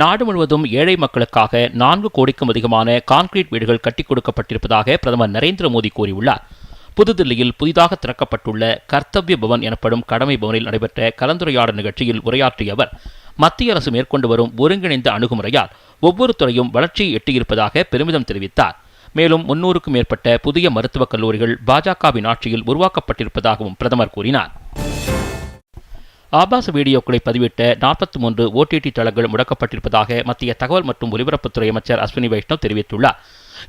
நாடு முழுவதும் ஏழை மக்களுக்காக நான்கு கோடிக்கும் அதிகமான கான்கிரீட் வீடுகள் கட்டிக் கொடுக்கப்பட்டிருப்பதாக பிரதமர் நரேந்திர மோடி கூறியுள்ளார். புதுதில்லியில் புதிதாக திறக்கப்பட்டுள்ள கர்த்தவ்ய பவன் எனப்படும் கடமை பவனில் நடைபெற்ற கலந்துரையாடல் நிகழ்ச்சியில் உரையாற்றிய அவர் மத்திய அரசு மேற்கொண்டு வரும் ஒருங்கிணைந்த அணுகுமுறையால் ஒவ்வொரு துறையும் வளர்ச்சியை எட்டியிருப்பதாக பெருமிதம் தெரிவித்தார். மேலும் முன்னூறுக்கும் மேற்பட்ட புதிய மருத்துவக் கல்லூரிகள் பாஜகவின் ஆட்சியில் உருவாக்கப்பட்டிருப்பதாகவும் பிரதமர் கூறினார். ஆபாச வீடியோக்களை பதிவிட்ட நாற்பத்தி மூன்று ஓடிடி தளங்கள் முடக்கப்பட்டிருப்பதாக மத்திய தகவல் மற்றும் ஒலிபரப்புத்துறை அமைச்சர் அஸ்வினி வைஷ்ணவ் தெரிவித்துள்ளார்.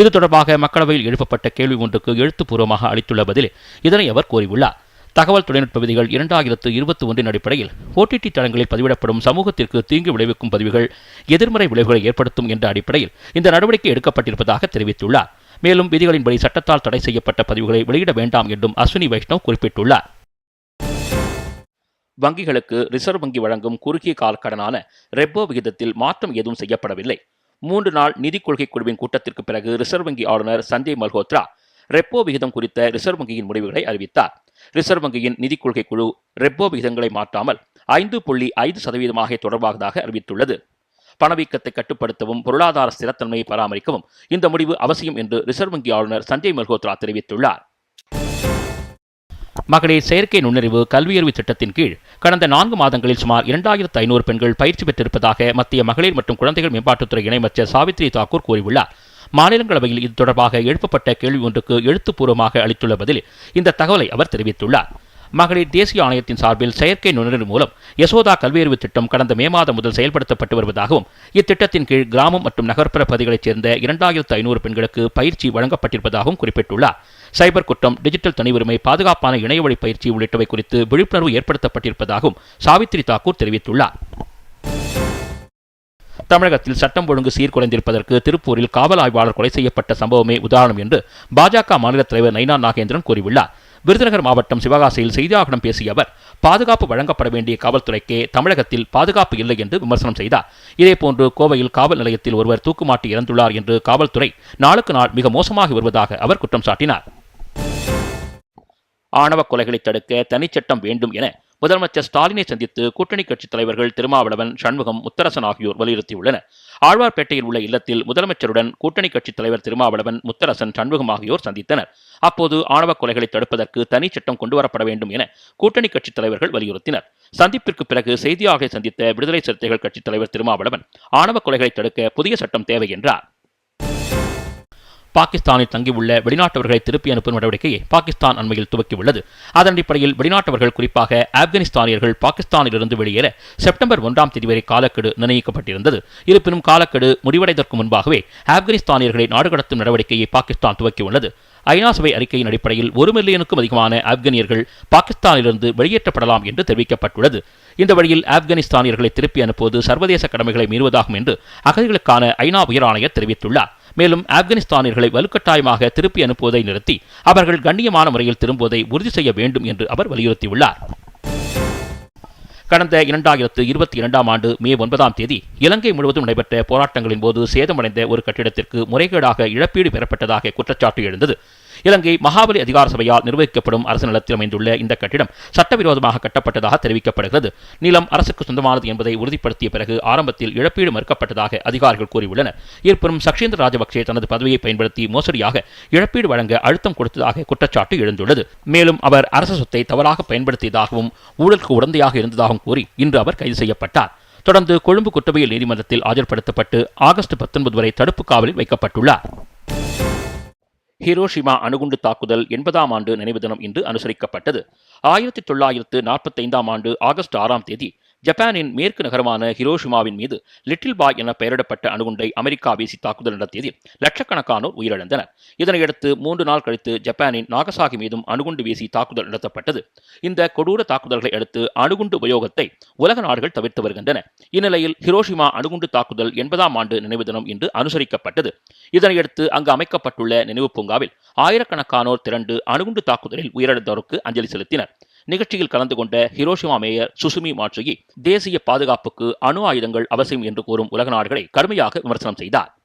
இது தொடர்பாக மக்களவையில் எழுப்பப்பட்ட கேள்வி ஒன்றுக்கு எழுத்துப்பூர்வமாக அளித்துள்ள பதில் இதனை அவர் கூறியுள்ளார். தகவல் தொழில்நுட்ப விதிகள் இரண்டாயிரத்து இருபத்தி ஒன்றின் அடிப்படையில் ஓடிடி தளங்களில் பதிவிடப்படும் சமூகத்திற்கு தீங்கு விளைவிக்கும் பதிவுகள் எதிர்மறை விளைவுகளை ஏற்படுத்தும் என்ற அடிப்படையில் இந்த நடவடிக்கை எடுக்கப்பட்டிருப்பதாக தெரிவித்துள்ளார். மேலும் விதிகளின்படி சட்டத்தால் தடை செய்யப்பட்ட பதிவுகளை வெளியிட வேண்டாம் என்றும் அஸ்வினி வைஷ்ணவ் குறிப்பிட்டுள்ளார். வங்கிகளுக்கு ரிசர்வ் வங்கி வழங்கும் குறுகிய கால கடனான ரெப்போ விகிதத்தில் மாற்றம் எதுவும் செய்யப்படவில்லை. மூன்று நாள் நிதிக் கொள்கை குழுவின் கூட்டத்திற்கு பிறகு ரிசர்வ் வங்கி ஆளுநர் சஞ்சய் மல்ஹோத்ரா ரெப்போ விகிதம் குறித்த ரிசர்வ் வங்கியின் முடிவுகளை அறிவித்தார். ரிசர்வ் வங்கியின் நிதிக் கொள்கை குழு ரெப்போ விகிதங்களை மாற்றாமல் ஐந்து புள்ளி ஐந்து சதவீதமாக தொடர்பாகதாக அறிவித்துள்ளது. பணவீக்கத்தை கட்டுப்படுத்தவும் பொருளாதார ஸ்திரத்தன்மையை பராமரிக்கவும் இந்த முடிவு அவசியம் என்று ரிசர்வ் வங்கி ஆளுநர் சஞ்சய் மல்ஹோத்ரா தெரிவித்துள்ளார். மகளிர் செயற்கை நுண்ணறிவு கல்வியறிவு திட்டத்தின் கீழ் கடந்த நான்கு மாதங்களில் சுமார் இரண்டாயிரத்து ஐநூறு பெண்கள் பயிற்சி பெற்றிருப்பதாக மத்திய மகளிர் மற்றும் குழந்தைகள் மேம்பாட்டுத்துறை இணையமைச்சர் சாவித்ரி தாக்கூர் கூறியுள்ளார். மாநிலங்களவையில் இது தொடர்பாக எழுப்பப்பட்ட கேள்வி ஒன்றுக்கு எழுத்துப்பூர்வமாக அளித்துள்ள பதில் இந்த தகவலை அவர் தெரிவித்துள்ளார். மகளிர் தேசிய ஆணையத்தின் சார்பில் செயற்கை நுண்ணறிவு மூலம் யசோதா கல்வியறிவு திட்டம் கடந்த மே மாதம் முதல் செயல்படுத்தப்பட்டு வருவதாகவும் இத்திட்டத்தின் கீழ் கிராமம் மற்றும் நகர்ப்புற பகுதிகளைச் சேர்ந்த இரண்டாயிரத்து ஐநூறு பெண்களுக்கு பயிற்சி வழங்கப்பட்டிருப்பதாகவும் குறிப்பிட்டுள்ளார். சைபர் குற்றம் டிஜிட்டல் தனிவுரிமை பாதுகாப்பான இணையவழி பயிற்சி உள்ளிட்டவை குறித்து விழிப்புணர்வு ஏற்படுத்தப்பட்டிருப்பதாகவும் சாவித்ரி தாக்கூர் தெரிவித்துள்ளார். தமிழகத்தில் சட்டம் ஒழுங்கு சீர்குலைந்திருப்பதற்கு திருப்பூரில் காவல் ஆய்வாளர் கொலை செய்யப்பட்ட சம்பவமே உதாரணம் என்று பாஜக மாநில தலைவர் நைனா நாகேந்திரன் கூறியுள்ளார். விருதுநகர் மாவட்டம் சிவகாசியில் செய்தியாளர்களிடம் பேசிய அவர் பாதுகாப்பு வழங்கப்பட வேண்டிய காவல்துறைக்கே தமிழகத்தில் பாதுகாப்பு இல்லை என்று விமர்சனம் செய்தார். இதேபோன்று கோவையில் காவல் நிலையத்தில் ஒருவர் தூக்குமாட்டி இறந்துள்ளார் என்று காவல்துறை நாளுக்கு நாள் மிக மோசமாகி வருவதாக அவர் குற்றம் சாட்டினார். ஆணவ கொலைகளை தடுக்க தனிச்சட்டம் வேண்டும் என முதலமைச்சர் ஸ்டாலினை சந்தித்து கூட்டணி கட்சித் தலைவர்கள் திருமாவளவன் சண்முகம் முத்தரசன் ஆகியோர் வலியுறுத்தியுள்ளனர். ஆழ்வார்பேட்டையில் உள்ள இல்லத்தில் முதலமைச்சருடன் கூட்டணி கட்சித் தலைவர் திருமாவளவன் முத்தரசன் சண்முகம் ஆகியோர் சந்தித்தனர். அப்போது ஆணவ கொலைகளை தடுப்பதற்கு தனி சட்டம் கொண்டுவரப்பட வேண்டும் என கூட்டணி கட்சித் தலைவர்கள் வலியுறுத்தினர். சந்திப்பிற்கு பிறகு செய்தியாளர்களை சந்தித்த விடுதலை சிறுத்தைகள் கட்சித் தலைவர் திருமாவளவன் ஆணவ கொலைகளை தடுக்க புதிய சட்டம் தேவை என்றார். பாகிஸ்தானில் தங்கியுள்ள வெளிநாட்டவர்களை திருப்பி அனுப்பும் நடவடிக்கையை பாகிஸ்தான் அண்மையில் துவக்கியுள்ளது. அதன் அடிப்படையில் வெளிநாட்டவர்கள் குறிப்பாக ஆப்கானிஸ்தானியர்கள் பாகிஸ்தானிலிருந்து வெளியேற செப்டம்பர் ஒன்றாம் தேதி வரை காலக்கெடு நிர்ணயிக்கப்பட்டிருந்தது. இருப்பினும் காலக்கெடு முடிவடைவதற்கு முன்பாகவே ஆப்கானிஸ்தானியர்களை நாடு கடத்தும் நடவடிக்கையை பாகிஸ்தான் துவக்கியுள்ளது. ஐநா சபை அறிக்கையின் அடிப்படையில் ஒரு மில்லியனுக்கும் அதிகமான ஆப்கானியர்கள் பாகிஸ்தானிலிருந்து வெளியேற்றப்படலாம் என்று தெரிவிக்கப்பட்டுள்ளது. இந்த வழியில் ஆப்கானிஸ்தானியர்களை திருப்பி அனுப்புவது சர்வதேச கடமைகளை மீறுவதாகும் என்று அகதிகளுக்கான ஐநா உயர் ஆணையர் தெரிவித்துள்ளார். மேலும் ஆப்கானிஸ்தானியர்களை வலுக்கட்டாயமாக திருப்பி அனுப்புவதை நிறுத்தி அவர்கள் கண்ணியமான முறையில் திரும்புவதை உறுதி செய்ய வேண்டும் என்று அவர் வலியுறுத்தியுள்ளார். கடந்த இரண்டாயிரத்து இருபத்தி இரண்டாம் ஆண்டு மே ஒன்பதாம் தேதி இலங்கை முழுவதும் நடைபெற்ற போராட்டங்களின் போது சேதமடைந்த ஒரு கட்டிடத்திற்கு முறைகேடாக இழப்பீடு பெறப்பட்டதாக குற்றச்சாட்டு எழுந்தது. இலங்கை மகாபலி அதிகார சபையால் நிர்வகிக்கப்படும் அரசு நிலத்தில் அமைந்துள்ள இந்த கட்டிடம் சட்டவிரோதமாக கட்டப்பட்டதாக தெரிவிக்கப்படுகிறது. நிலம் அரசுக்கு சொந்தமானது என்பதை உறுதிப்படுத்திய பிறகு ஆரம்பத்தில் இழப்பீடு மறுக்கப்பட்டதாக அதிகாரிகள் கூறியுள்ளனர். இருப்பினும் சக்ஷேந்திர ராஜபக்சே தனது பதவியை பயன்படுத்தி மோசடியாக இழப்பீடு வழங்க அழுத்தம் கொடுத்ததாக குற்றச்சாட்டு எழுந்துள்ளது. மேலும் அவர் அரசு சொத்தை தவறாக பயன்படுத்தியதாகவும் ஊழலுக்கு உடந்தையாக இருந்ததாகவும் கூறி இன்று அவர் கைது செய்யப்பட்டார். தொடர்ந்து கொழும்பு குற்றவியல் நீதிமன்றத்தில் ஆஜர்படுத்தப்பட்டு ஆகஸ்ட் பத்தொன்பது வரை தடுப்பு காவலில் வைக்கப்பட்டுள்ளார். ஹிரோஷிமா அணுகுண்டு தாக்குதல் எண்பதாம் ஆண்டு நினைவு தினம் இன்று அனுசரிக்கப்பட்டது. ஆயிரத்தி தொள்ளாயிரத்து நாற்பத்தைந்தாம் ஆண்டு ஆகஸ்ட் ஆறாம் தேதி ஜப்பானின் மேற்கு நகரமான ஹிரோஷிமாவின் மீது லிட்டில் பாய் என பெயரிடப்பட்ட அணுகுண்டை அமெரிக்கா வீசி தாக்குதல் நடத்தியதில் லட்சக்கணக்கானோர் உயிரிழந்தனர். இதனையடுத்து மூன்று நாள் கழித்து ஜப்பானின் நாகசாகி மீதும் அணுகுண்டு வீசி தாக்குதல் நடத்தப்பட்டது. இந்த கொடூர தாக்குதல்களை அடுத்து அணுகுண்டு உபயோகத்தை உலக நாடுகள் தவிர்த்து வருகின்றன. இந்நிலையில் ஹிரோஷிமா அணுகுண்டு தாக்குதல் எண்பதாம் ஆண்டு நினைவு தினம் இன்று அனுசரிக்கப்பட்டது. இதனையடுத்து அங்கு அமைக்கப்பட்டுள்ள நினைவு பூங்காவில் ஆயிரக்கணக்கானோர் திரண்டு அணுகுண்டு தாக்குதலில் உயிரிழந்தோருக்கு அஞ்சலி செலுத்தினர். நிகழ்ச்சியில் கலந்து கொண்ட ஹிரோஷிமா மேயர் சுசுமி மாட்சுகி தேசிய பாதுகாப்புக்கு அணு ஆயுதங்கள் அவசியம் என்று கூறும் உலக நாடுகளை கடுமையாக விமர்சனம் செய்தார்.